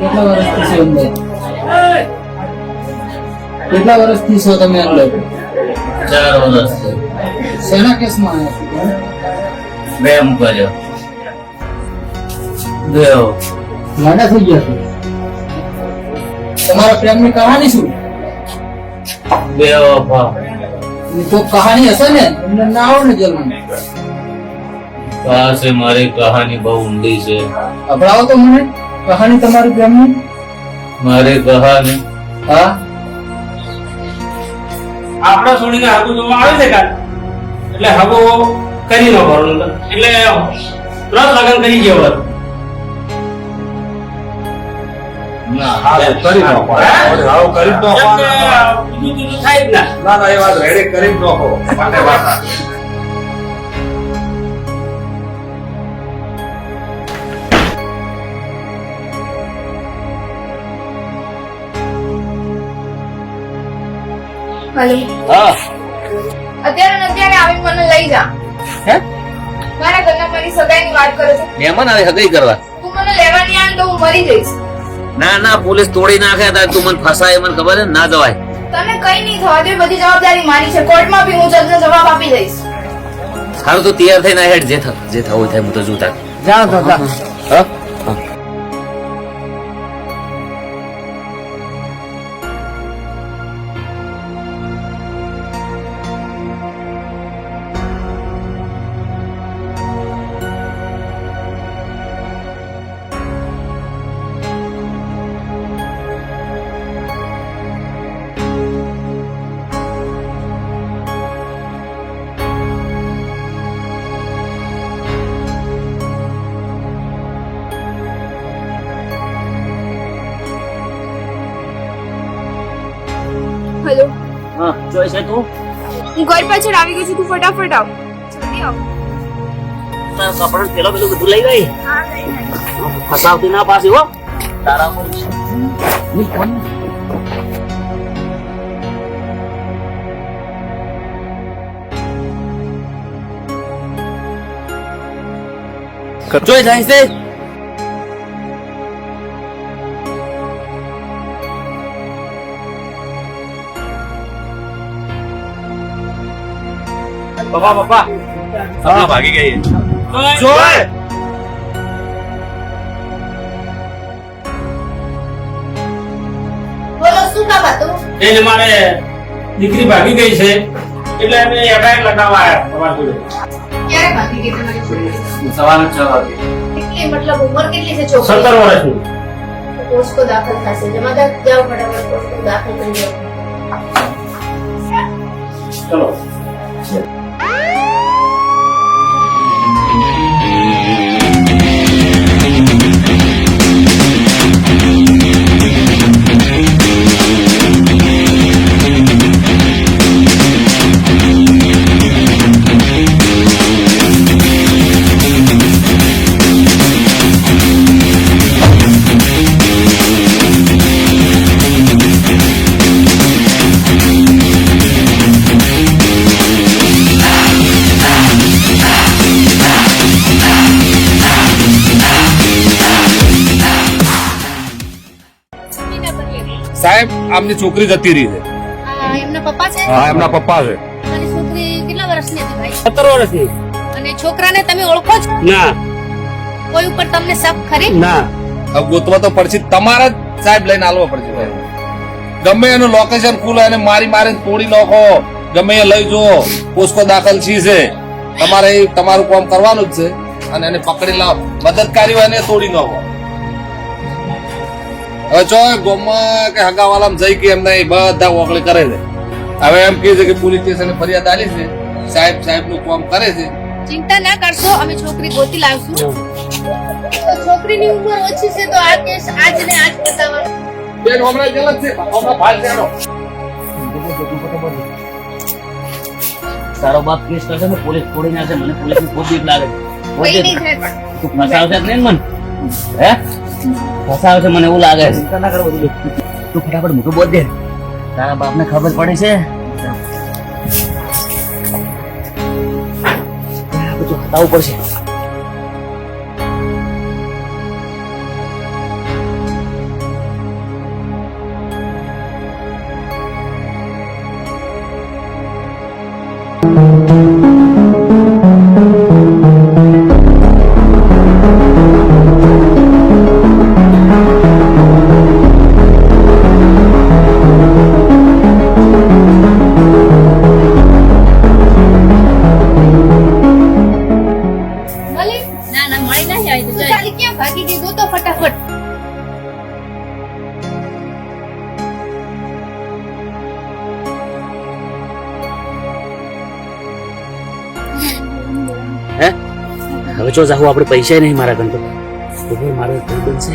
કેટલા વર્ષથી છો અંદર? કેટલા વર્ષથી છો તમે અંદર? ચાર વર્ષ છે શેના કેસમાં આવ્યા બે મુકાજો. દેવ ગાડા થઈ ગયા તમારા પ્રેમની કહાની શું? બે કોઈ કહાની હશે ને તમને ના આવડે ને જેલમાં. પાસે મારી કહાની બહુ ઊંડી છે. અભડાવો તો મને. કહાની તમારી પ્રેમની મારે કહાની હા? આપણા છોડીને હાગુ જોવા આવે છે કાલ. એટલે હાગુ કરી નો ભરવું એટલે તરત લગન કરી ગયો હોત. ના હા, કરી નાખો. હલો હા. અત્યારે અત્યારે આવી મને લઈ જા. હે? મારા ઘરના મારી સગાઈની વાત કરે છે. મહેમાન આવે હગઈ કરવા. તું મને લેવાની આવ તો હું મરી જઈશ. ના ના પોલીસ તોડી નાખે તાર તું મને ફસાય મને ખબર છે ને, ના જવાય. તને કઈ નહીં થવા દે બધી જવાબદારી મારી છે. કોર્ટમાં બી હું જજને જવાબ આપી દઈશ. સારું તો તૈયાર થઈને હેડ જે થ જે થવું થાય હું તો જોતા જાણ તો હા? જોઈ છે તું? હું ઘર પાછળ આવી ગઈ છું તું ફટાફટ આવ. જલ્દી આવ. કપડાં પેલો પેલું બધું લઈ ગઈ? હા ફસાવતી ના પાછી હો. તારા પર. જોઈ જાય પપ્પા પપ્પા. હા, ભાગી ગઈ જોય. બોલો શું કામ હતું? એને મારે દીકરી ભાગી ગઈ છે. એટલે અમે એફઆઈઆર લખાવવા આવ્યા તમારા જોડે. ક્યારે ભાગી ગઈ તમારી છોકરી સવારે છ વાગે કેટલી મતલબ ઉંમર કેટલી છે છોકરી સત્તર વર્ષની પોસ્કો દાખલ થશે. જમાદાર જાઓ ફટાફટ પોસ્કો દાખલ કરી દો ચલો. સાહેબ આમની છોકરી જતી રહી છે. એમના પપ્પા છે? હા એમના પપ્પા છે. અને છોકરી કેટલા વર્ષની હતી ભાઈ? સત્તર વર્ષની. અને છોકરાને તમે ઓળખો છો? ના. કોઈ ઉપર તમને શક ખરી? ના. ગોતવા તો પડશે. તમારા જ સાહેબ લઈને આલવા પડશે ભાઈ. ગમે એનું લોકેશન ખુલે અને મારી મારે તોડી નાખો. ગમે એ લઈ જુઓ. પોસ્કો દાખલ છી છે. તમારે તમારું કામ કરવાનું જ છે. અને એને પકડી લાવ. મદદકારી હોય એને તોડી નાખો. હવે જો ગોમાં કે હગાવાલામાં જઈ કે એમને બધા ઓકળી કરે છે. હવે એમ કહે છે કે પોલીસ સ્ટેશને ફરિયાદ આલી છે. સાહેબ સાહેબનું કામ કરે છે. ચિંતા ના કરશો અમે છોકરી ગોતી લાવશું. છોકરીની ઉંમર ઓછી છે તો આ કેસ આજ ને આજ બતાવવાનો. બેન હમણાં ગલત છે. હમણાં ભાઈ જાણો. તારો બાપ કેસ કરશે ને પોલીસ તોડી નાખશે મને પોલીસની કોઈ બીક લાગે. કોઈ નહીં તું ફસાવશે નહીં મને? હે? ફસાવે છે મને એવું લાગે છે. તું ફટાફટ મોટો બોલ દે. તારા બાપને ખબર પડે છે. બધું હટાવવું પડશે. હવે જો જાહુ આપણે પૈસા નહીં મારા કંતો તો મારો એક ભાઈ બનશે.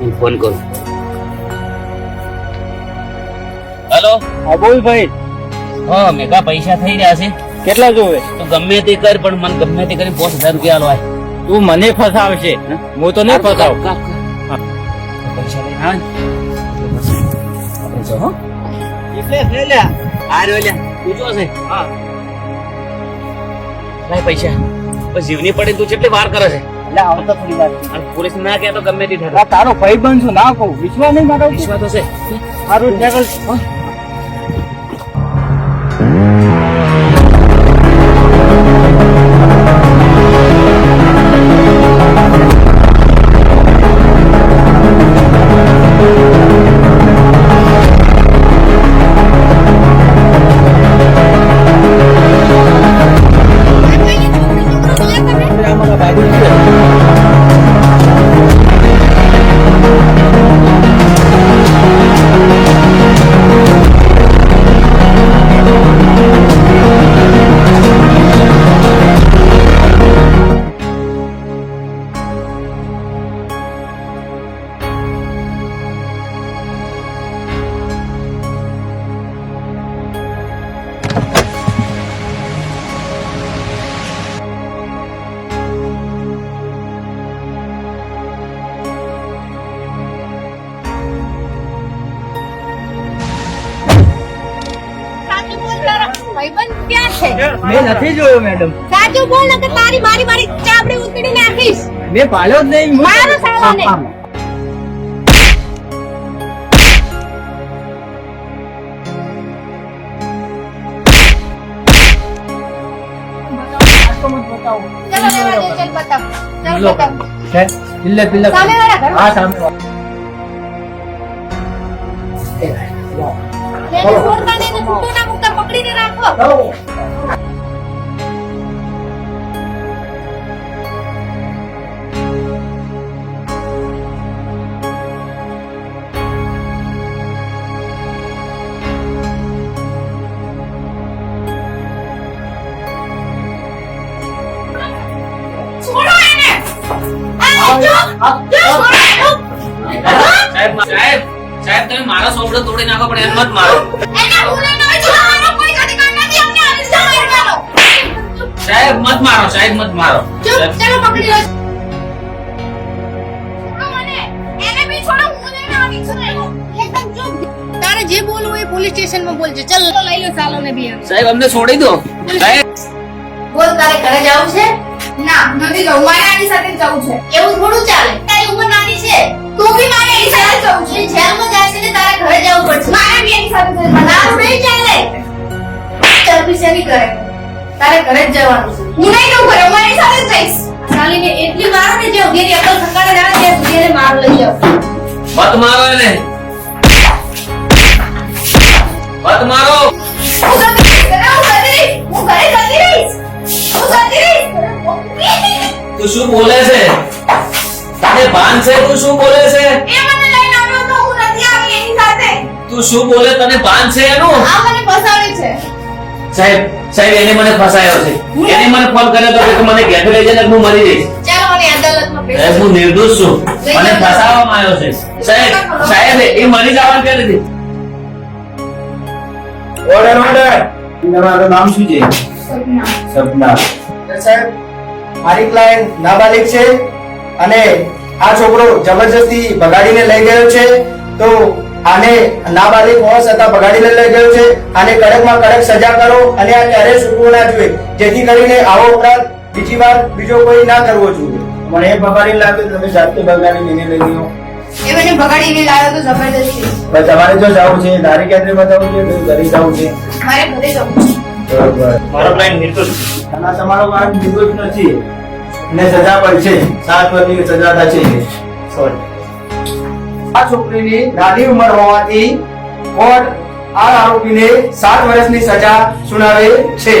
હું ફોન કરું. હેલો? હા બોલ ભાઈ. હા મેગા પૈસા થઈ રહ્યા છે. કેટલા જોવે? તું ગમે તે કર પણ મને ગમે તે કરી પાંચ હજાર રૂપિયા આલો તું મને ફસાવશે. હું? તો નહીં ફસાવ. કા- કા- પૈસા લઈને આવે આપણે જો, એટલે લે. આ રહ્યો લ્યા. તું જો છે. હા. લાય પૈસા. જીવની પડે તું કેટલી વાર કરે છે. એટલે આવતા થોડી વાર. પોલીસ ના કહે તો ગમે તે તારો ભાઈ બનશું ના કહું. વિશ્વાસ નહીં મારો વિશ્વાસ તો છે. સારું નથી જોયો મેડમ. સાચું બોલ ને તારી મારી મારી ચામડી ઉતરી નાખીશ. મેં પાળ્યો જ નહીં મારો સાળાને. આમ, આમ. સોપડો નાખો પણ મત મારો. સાહેબ મત મારો સાહેબ મત મારો. ચલો પકડી લો. તારે જે બોલવું હોય પોલીસ સ્ટેશનમાં બોલજો. ચલ લઈ લો ચાલો ને બી સાહેબ અમને છોડી દો. સાહેબ. બોલ તારે ઘરે જવું છે? ના નથી જવું. મારે આની સાથે જવું છે. એવું થોડું ચાલે. તારી ઉંમર નાની છે. તું બી મારે એની સાથે જવું છે. જેલમાં જાય છે ને તારે ઘરે જવું પડશે મારે બી એની સાથે જ જવું તારું નહીં ચાલે ચરબી છે કરે તારે ઘરે જ જવાનું છે. હું નહીં જવું ઘરે હું સાથે જ જઈશ ચાલીને એટલી મારો ને જે ઉઘેરી અકલ સંકાળે આવે ત્યાં સુધી એને માર લઈ જાવ મત મારો એને. મત મારો. હું ઘરે હું જતી હું ઘરે જતી રહીશ. હું જતી રહીશ. તું શું બોલે છે? તને ભાન છે તું શું બોલે છે? એ મને શું બોલે તને ભાન છે એનું? આ મને ફસાવે છે. સાહેબ સાહેબ એને મને ફસાયો છે. એને મને ફોન કર્યો તો કે મને ઘેર લઈ જઈને હું મરી જઈશ. ચાલો મને અદાલતમાં પેશ હું નિર્દોષ છું. મને ફસાવવામાં આવ્યો છે. સાહેબ સાહેબ એ મરી જવાનું કે નથી ઓર્ડર ઓર્ડર તમારું નામ શું છે? સપના. સપના. સાહેબ મારી ક્લાયન્ટ નાબાલિક છે અને આ છોકરો જબરજસ્તી ભગાડીને લઈ ગયો છે. તો આને નાબાલિક હોવા છતાં બગાડીને લઈ ગયો છે. આને કડકમાં કડક સજા કરો અને આ ક્યારેય છૂટવું ના જોઈએ. જેથી કરીને આવો અપરાધ બીજી વાર બીજો કોઈ ના કરવો જોઈએ. મને એ બગાડી લાગ્યું તમે જાતે બગાડી લઈને લઈ ગયો તમારે જો જવું છે તારી કેન્દ્રમાં જવું છે તો ઘરે છે. મારે ઘરે મારો પ્લાન નિર્દોષ નથી. ને સજા પણ છે. સાત વર્ષની સજા થશે સોરી આ છોકરીની નાની ઉંમર હોવાથી કોર્ટ આ આરોપીને સાત વર્ષની સજા સુનાવે છે.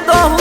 redor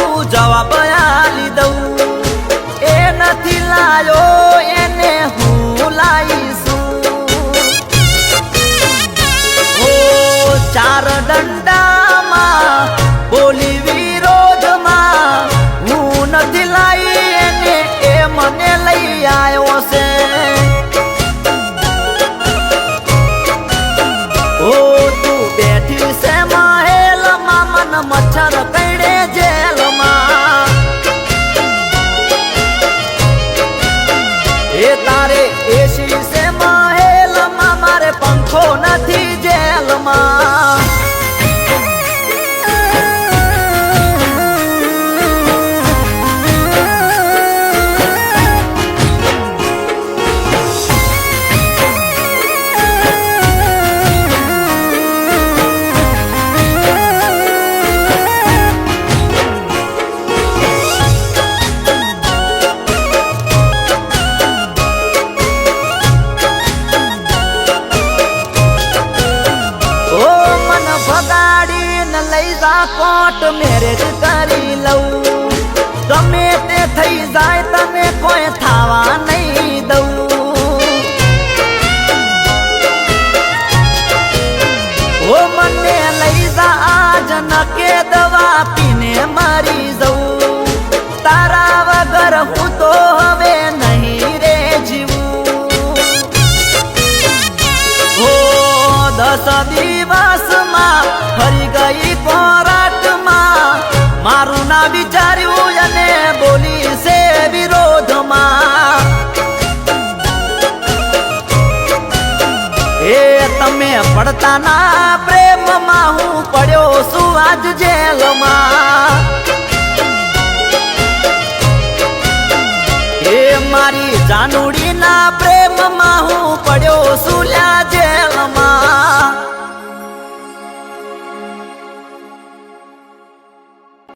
પડતાના પ્રેમમાં હું પડ્યો છું આજ જેલમાં. એ મારી જાનુડી